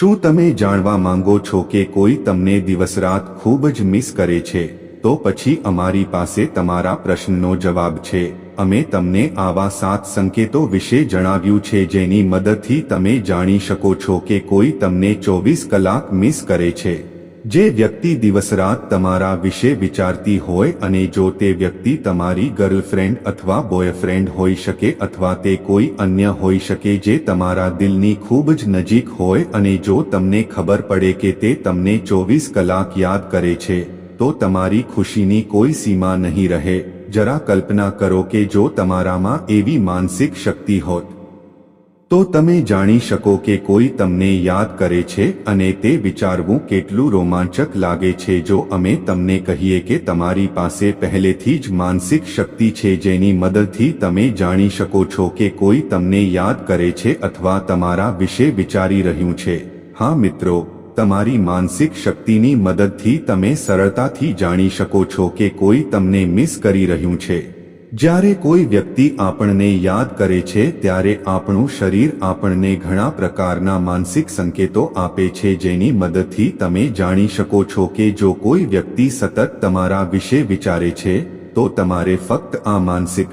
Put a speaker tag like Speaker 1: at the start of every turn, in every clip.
Speaker 1: શું તમે જાણવા માંગો છો કે કોઈ તમને દિવસ રાત ખૂબ જ મિસ કરે છે? તો પછી અમારી પાસે તમારા પ્રશ્નનો જવાબ છે. અમે તમને આવા સાત સંકેતો વિશે જણાવ્યું છે જેની મદદથી તમે જાણી શકો છો કે કોઈ તમને ચોવીસ કલાક મિસ કરે છે. જે વ્યક્તિ દિવસરાત તમારા વિશે વિચારતી હોય અને જો તે વ્યક્તિ તમારી ગર્લફ્રેન્ડ અથવા બોયફ્રેન્ડ હોઈ શકે અથવા તે કોઈ અન્ય હોઈ શકે જે તમારા દિલની ખૂબ જ નજીક હોય અને જો તમને ખબર પડે કે તે તમને ચોવીસ કલાક યાદ કરે છે, તો તમારી ખુશીની કોઈ સીમા નહીં રહે. જરા કલ્પના કરો કે જો તમારામાં એવી માનસિક શક્તિ હોત તો તમે જાણી શકો કે કોઈ તમને યાદ કરે છે અને તે વિચારવું કેટલું રોમાંચક લાગે છે જો અમે તમને કહીએ કે તમારી પાસે પહેલેથી જ માનસિક શક્તિ છે જેની મદદથી તમે જાણી શકો છો કે કોઈ તમને યાદ કરે છે અથવા તમારા વિશે વિચારી રહ્યું છે. હા મિત્રો, તમારી માનસિક શક્તિની મદદથી તમે સરળતાથી જાણી શકો છો કે કોઈ તમને મિસ કરી રહ્યું છે. જ્યારે કોઈ વ્યક્તિ આપણને યાદ કરે છે, ત્યારે આપણું શરીર આપણને ઘણા પ્રકારના માનસિક સંકેતો આપે છે જેની મદદથી તમે જાણી શકો છો કે જો કોઈ વ્યક્તિ સતત તમારા વિશે વિચારે છે, તો તમારે ફક્ત આ માનસિક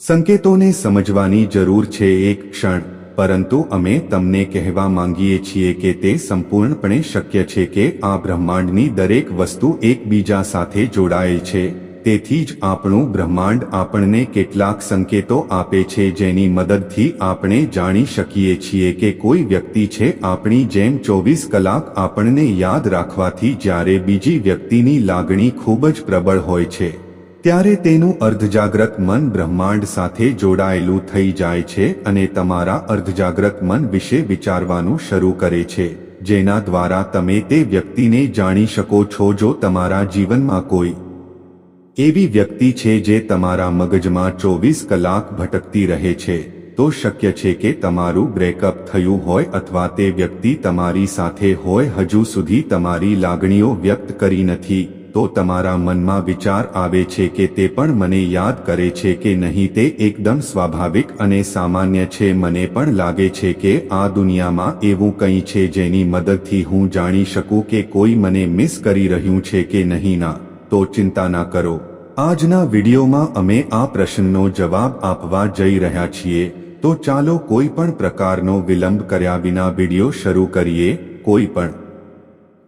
Speaker 1: સંકેતોને સમજવાની જરૂર છે એક ક્ષણ. પરંતુ અમે તમને કહેવા માંગીએ છીએ કે તે સંપૂર્ણપણે શક્ય છે કે આ બ્રહ્માંડની દરેક વસ્તુ એકબીજા સાથે જોડાયેલ છે. તેથી જ આપણું બ્રહ્માંડ આપણને કેટલાક સંકેતો આપે છે જેની મદદથી આપણે જાણી શકીએ છીએ કે કોઈ વ્યક્તિ છે આપણી જેમ ચોવીસ કલાક આપણને યાદ રાખવાથી જ્યારે બીજી વ્યક્તિની લાગણી ખૂબ જ પ્રબળ હોય છે, ત્યારે તેનું અર્ધજાગ્રત મન બ્રહ્માંડ સાથે જોડાયેલું થઈ જાય છે અને તમારા અર્ધજાગ્રત મન વિશે વિચારવાનું શરૂ કરે છે, જેના દ્વારા તમે તે વ્યક્તિને જાણી શકો છો જો તમારા જીવનમાં કોઈ એવી વ્યક્તિ છે જે તમારા મગજમાં ચોવીસ કલાક ભટકતી રહે છે, તો શક્ય છે કે તમારું બ્રેકઅપ થયું હોય અથવા તે વ્યક્તિ તમારી સાથે હોય હજુ સુધી તમારી લાગણીઓ વ્યક્ત કરી નથી, તો તમારા મનમાં વિચાર આવે છે કે તે પણ મને યાદ કરે છે કે નહીં તે એકદમ સ્વાભાવિક અને સામાન્ય છે. મને પણ લાગે છે કે આ દુનિયામાં એવું કંઈ છે જેની મદદથી હું જાણી શકું કે કોઈ મને મિસ કરી રહ્યું છે કે નહીં ના, તો ચિંતા ના કરો. આજના વિડીયોમાં અમે આ પ્રશ્નનો જવાબ આપવા જઈ રહ્યા છીએ. તો ચાલો કોઈ પણ પ્રકારનો વિલંબ કર્યા વિના વીડિયો શરૂ કરીએ. કોઈ પણ.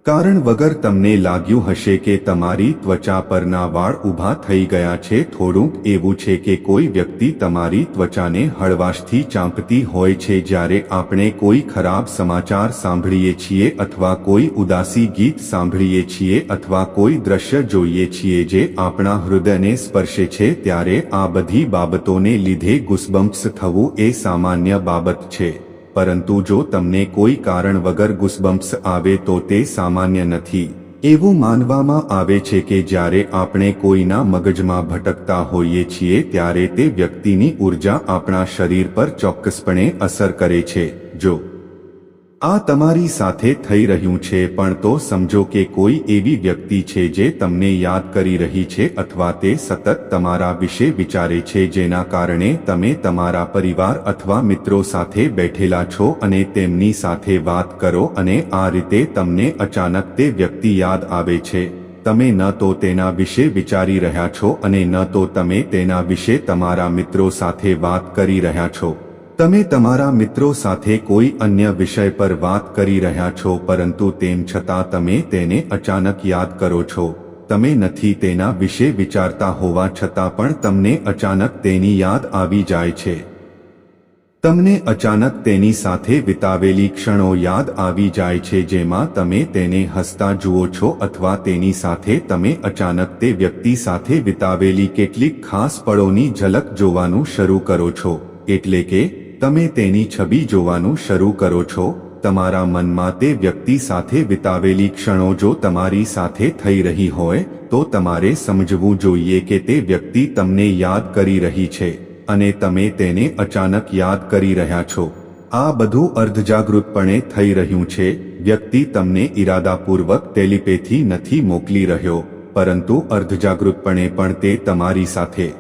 Speaker 1: કારણ વગર તમને લાગ્યું હશે કે તમારી ત્વચા પરના વાળ ઊભા થઈ ગયા છે, થોડુંક એવું છે કે કોઈ વ્યક્તિ તમારી ત્વચાને હળવાશથી ચાંપતી હોય છે જ્યારે આપણે કોઈ ખરાબ સમાચાર સાંભળીએ છીએ અથવા કોઈ ઉદાસી ગીત સાંભળીએ છીએ અથવા કોઈ દ્રશ્ય જોઈએ છીએ જે આપણા હૃદયને સ્પર્શે છે, ત્યારે આ બધી બાબતોને લીધે ગુસબમ્પ્સ થવું એ સામાન્ય બાબત છે. પરંતુ જો તમને કોઈ કારણ વગર ગુસબમ્પ્સ આવે તો તે સામાન્ય નથી. એવું માનવામાં આવે છે કે જ્યારે આપણે કોઈના મગજમાં ભટકતા હોઈએ છીએ ત્યારે તે વ્યક્તિની ઊર્જા આપણા શરીર પર ચોક્કસપણે અસર કરે છે. જો આ તમારી સાથે થઈ રહ્યું છે, પણ તો સમજો કે કોઈ એવી વ્યક્તિ છે જે તમને યાદ કરી રહી છે અથવા તે સતત તમારા વિશે વિચારે છે જેના કારણે તમે તમારા પરિવાર અથવા મિત્રો સાથે બેઠેલા છો અને તેમની સાથે વાત કરો અને આ રીતે તમને અચાનક તે વ્યક્તિ યાદ આવે છે. તમે ન તો તેના વિશે વિચારી રહ્યા છો અને ન તો તમે તેના વિશે તમારા મિત્રો સાથે વાત કરી રહ્યા છો. તમે તમારા મિત્રો સાથે કોઈ અન્ય વિષય પર વાત કરી રહ્યા છો, પરંતુ તેમ છતાં તમે તેને અચાનક યાદ કરો છો. તમે નથી તેના વિશે વિચારતા હોવા છતાં પણ તમને અચાનક તેની યાદ આવી જાય છે. તમને અચાનક તેની સાથે વિતાવેલી ક્ષણો યાદ આવી જાય છે, જેમાં તમે તેને હસતા જુઓ છો અથવા તેની સાથે તમે અચાનક તે વ્યક્તિ સાથે વિતાવેલી કેટલીક ખાસ પળોની ઝલક જોવાનું શરૂ કરો છો. એટલે કે તમે તેની છબી જોવાનું શરૂ કરો છો, તમારા મનમાં તે વ્યક્તિ સાથે વિતાવેલી ક્ષણો જો તમારી સાથે થઈ રહી હોય, તો તમારે સમજવું જોઈએ કે તે વ્યક્તિ તમને યાદ કરી રહી છે, અને તમે તેને અચાનક યાદ કરી રહ્યા છો. આ બધું અર્ધજાગૃતપણે થઈ રહ્યું છે, વ્યક્તિ તમને ઈરાદાપૂર્વક ટેલિપેથી નથી મોકલી રહ્યો, પરંતુ અર્ધજાગૃતપણે પણ તે તમારી સાથે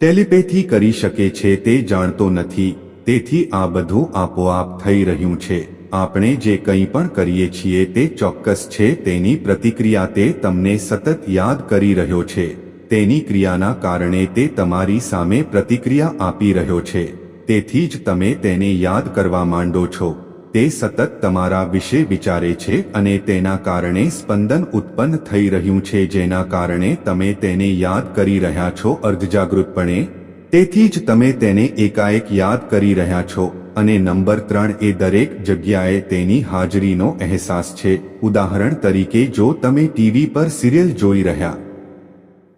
Speaker 1: ટેલિપેથી કરી શકે છે તે જાણતો નથી. તેથી આ બધું આપોઆપ થઈ રહ્યું છે. આપણે જે કંઈ પણ કરીએ છીએ તે ચોક્કસ છે, તેની પ્રતિક્રિયા તે તમને સતત યાદ કરી રહ્યો છે. તેની ક્રિયાના કારણે તે તમારી સામે પ્રતિક્રિયા આપી રહ્યો છે. તેથી જ તમે તેને યાદ કરવા માંડો છો. તે સતત તમારા વિશે વિચારે છે અને તેના કારણે સ્પંદન ઉત્પન્ન થઈ રહ્યું છે, જેના કારણે તમે તેને યાદ કરી રહ્યા છો અર્ધજાગૃતપણે. તેથી જ તમે તેને એકાએક યાદ કરી રહ્યા છો અને નંબર ત્રણ એ દરેક જગ્યાએ તેની હાજરીનો અહેસાસ છે. ઉદાહરણ તરીકે, જો તમે ટીવી પર સિરિયલ જોઈ રહ્યા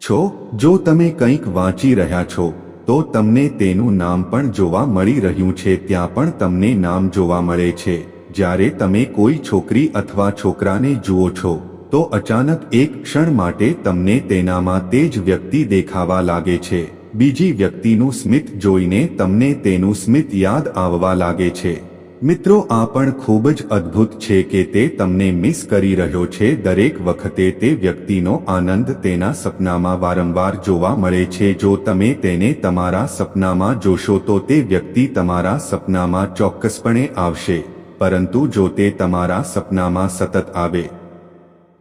Speaker 1: છો, જો તમે કંઈક વાંચી રહ્યા છો તો તમને તેનું નામ પણ જોવા મળી રહ્યું છે, ત્યાં પણ તમને નામ જોવા મળે છે. જ્યારે તમે કોઈ છોકરી અથવા છોકરાને જુઓ છો, તો અચાનક એક ક્ષણ માટે તમને તેનામાં તે જ વ્યક્તિ દેખાવા લાગે છે. બીજી વ્યક્તિનું સ્મિત જોઈને તમને તેનું સ્મિત યાદ આવવા લાગે છે. મિત્રો, આ પણ ખૂબ જ અદ્ભુત છે કે તે તમને મિસ કરી રહ્યો છે. દરેક વખતે તે વ્યક્તિનો આનંદ તેના સપનામાં વારંવાર જોવા મળે છે. જો તમે તેને તમારા સપનામાં જોશો, તો તે વ્યક્તિ તમારા સપનામાં ચોક્કસપણે આવશે. પરંતુ જો તે તમારા સપનામાં સતત આવે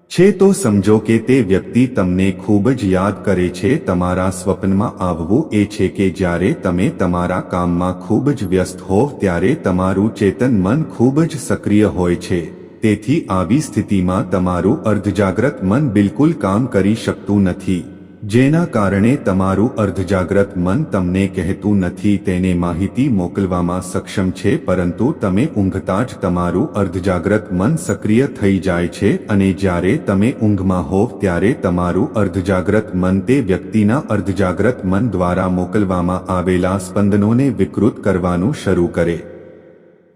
Speaker 1: છે તો સમજો કે તે વ્યક્તિ તમને ખૂબ જ યાદ કરે છે, તમારા સ્વપ્નમાં આવવું એ છે કે જ્યારે તમે તમારા કામમાં ખૂબ જ વ્યસ્ત હોવ ત્યારે તમારું ચેતન મન ખૂબ જ સક્રિય હોય છે. તેથી આવી સ્થિતિમાં તમારું અર્ધજાગ્રત મન બિલકુલ કામ કરી શકતું નથી. જેના કારણે તમારું અર્ધજાગ્રત મન તમને કહેતું નથી તેને માહિતી મોકલવામાં સક્ષમ છે, પરંતુ તમે ઊંઘતા જ તમારું અર્ધજાગ્રત મન સક્રિય થઈ જાય છે અને જ્યારે તમે ઊંઘમાં હોવ ત્યારે તમારું અર્ધજાગ્રત મન તે વ્યક્તિના અર્ધજાગ્રત મન દ્વારા મોકલવામાં આવેલા સ્પંદનોને વિકૃત કરવાનું શરૂ કરે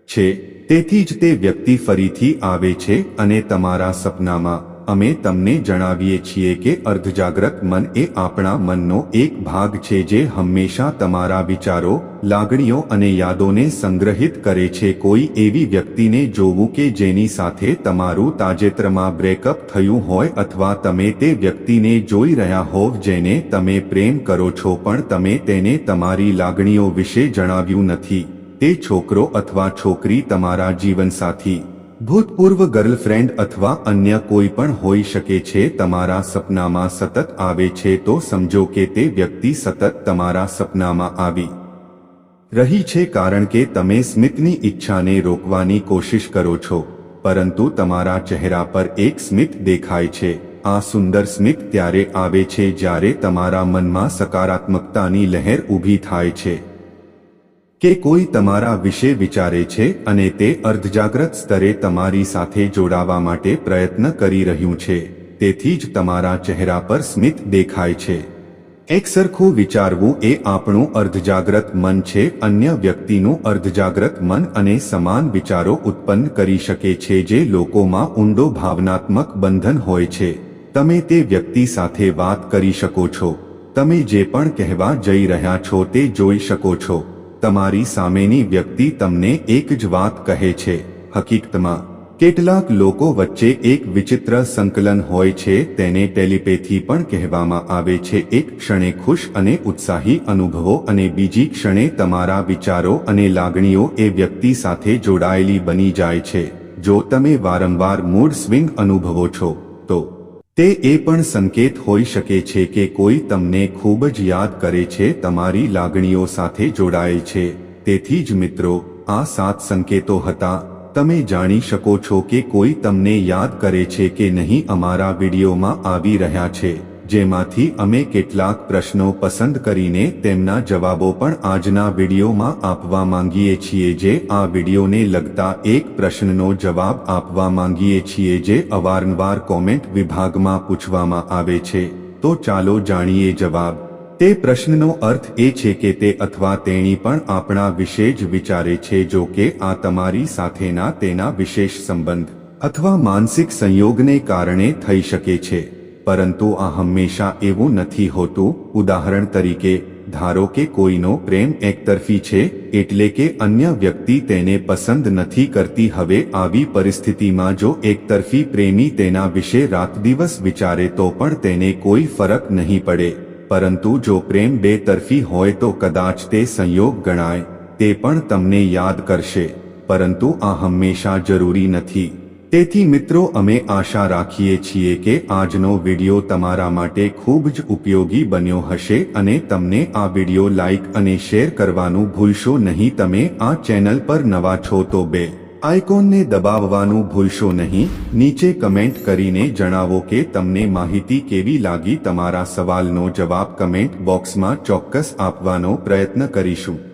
Speaker 1: છે. તેથી જ તે વ્યક્તિ ફરીથી આવે છે અને તમારા સપનામાં અમે તમને જણાવીએ છીએ કે અર્ધજાગ્રત મન એ આપણા મનનો એક ભાગ છે જે હંમેશા તમારા વિચારો, લાગણીઓ અને યાદોને સંગ્રહિત કરે છે. કોઈ એવી વ્યક્તિને જોવું કે જેની સાથે તમારું તાજેતરમાં બ્રેકઅપ થયું હોય અથવા તમે તે વ્યક્તિને જોઈ રહ્યા હોવ જેને તમે પ્રેમ કરો છો પણ તમે તેને તમારી લાગણીઓ વિશે જણાવ્યું નથી. તે છોકરો અથવા છોકરી તમારા જીવનસાથી ભૂતપૂર્વ ગર્લફ્રેન્ડ અથવા અન્ય કોઈ પણ હોઈ શકે છે, તમારા સપનામાં સતત આવે છે, તો સમજો કે તે વ્યક્તિ સતત તમારા સપનામાં આવી રહી છે, કારણ કે તમે સ્મિતની ઈચ્છાને રોકવાની કોશિશ કરો છો, પરંતુ તમારા ચહેરા પર એક સ્મિત દેખાય છે. આ સુંદર સ્મિત ત્યારે આવે છે જ્યારે તમારા મનમાં સકારાત્મકતાની લહેર ઊભી થાય છે. કે કોઈ તમારા વિશે વિચારે છે અને તે અર્ધજાગ્રત સ્તરે તમારી સાથે જોડાવા માટે પ્રયત્ન કરી રહ્યું છે, તેથી જ તમારા ચહેરા પર સ્મિત દેખાય છે. એકસરખું વિચારવું એ આપણું અર્ધજાગ્રત મન છે, અન્ય વ્યક્તિનું અર્ધજાગ્રત મન અને સમાન વિચારો ઉત્પન્ન કરી શકે છે જે લોકોમાં ઊંડો ભાવનાત્મક બંધન હોય છે. તમે તે વ્યક્તિ સાથે વાત કરી શકો છો. તમે જે પણ કહેવા જઈ રહ્યા છો તે જોઈ શકો છો. તમારી સામેની વ્યક્તિ તમને એક જ વાત કહે છે. હકીકતમાં, કેટલાક લોકો વચ્ચે એક વિચિત્ર સંકલન હોય છે, તેને ટેલિપેથી પણ કહેવામાં આવે છે. એક ક્ષણે ખુશ અને ઉત્સાહી અનુભવો અને બીજી ક્ષણે તમારા વિચારો અને લાગણીઓ એ વ્યક્તિ સાથે જોડાયેલી બની જાય છે. જો તમે વારંવાર મૂડ સ્વિંગ અનુભવો છો, તો તે એ પણ સંકેત હોઈ શકે છે કે કોઈ તમને ખૂબ જ યાદ કરે છે, તમારી લાગણીઓ સાથે જોડાય છે. તેથી જ મિત્રો, આ સાત સંકેતો હતા. તમે જાણી શકો છો કે કોઈ તમને યાદ કરે છે કે નહીં અમારા વિડીયોમાં આવી રહ્યા છે. જેમાંથી અમે કેટલાક પ્રશ્નો પસંદ કરીને તેમના જવાબો પણ આજના વિડીયોમાં આપવા માંગીએ છીએ જે આ વિડીયોને લગતા એક પ્રશ્નનો જવાબ આપવા માંગીએ છીએ જે અવારનવાર કોમેન્ટ વિભાગમાં પૂછવામાં આવે છે. તો ચાલો જાણીએ જવાબ. તે પ્રશ્નનો અર્થ એ છે કે તે અથવા તેણી પણ આપણા વિશે જ વિચારે છે જો કે આ તમારી સાથેના તેના વિશેષ સંબંધ અથવા માનસિક સંયોગને કારણે થઈ શકે છે. પરંતુ આ હંમેશા એવું નથી હોતું ઉદાહરણ તરીકે ધારો કે કોઈનો પ્રેમ એકતરફી છે એટલે કે અન્ય વ્યક્તિ તેને પસંદ નથી કરતી હવે આવી પરિસ્થિતિમાં જો એકતરફી પ્રેમી તેના વિશે રાત દિવસ વિચારે તો પણ તેને કોઈ ફરક નહીં પડે પરંતુ જો પ્રેમ બે તરફી હોય તો કદાચ તે સંયોગ ગણાય તે પણ તમને યાદ કરશે પરંતુ આ હંમેશા જરૂરી નથી તેથી મિત્રો, અમે આશા રાખીએ છીએ કે આજનો વિડિયો તમારા માટે ખૂબ જ ઉપયોગી બન્યો હશે અને તમને આ વિડિયો લાઈક અને શેર કરવાનું ભૂલશો નહીં. તમે આ ચેનલ પર નવા છો તો બે આઇકોનને દબાવવાનું ભૂલશો નહીં. નીચે કમેન્ટ કરીને જણાવો કે તમને માહિતી કેવી લાગી તમારા સવાલનો જવાબ કમેન્ટ બોક્સમાં ચોક્કસ આપવાનો પ્રયત્ન કરીશું.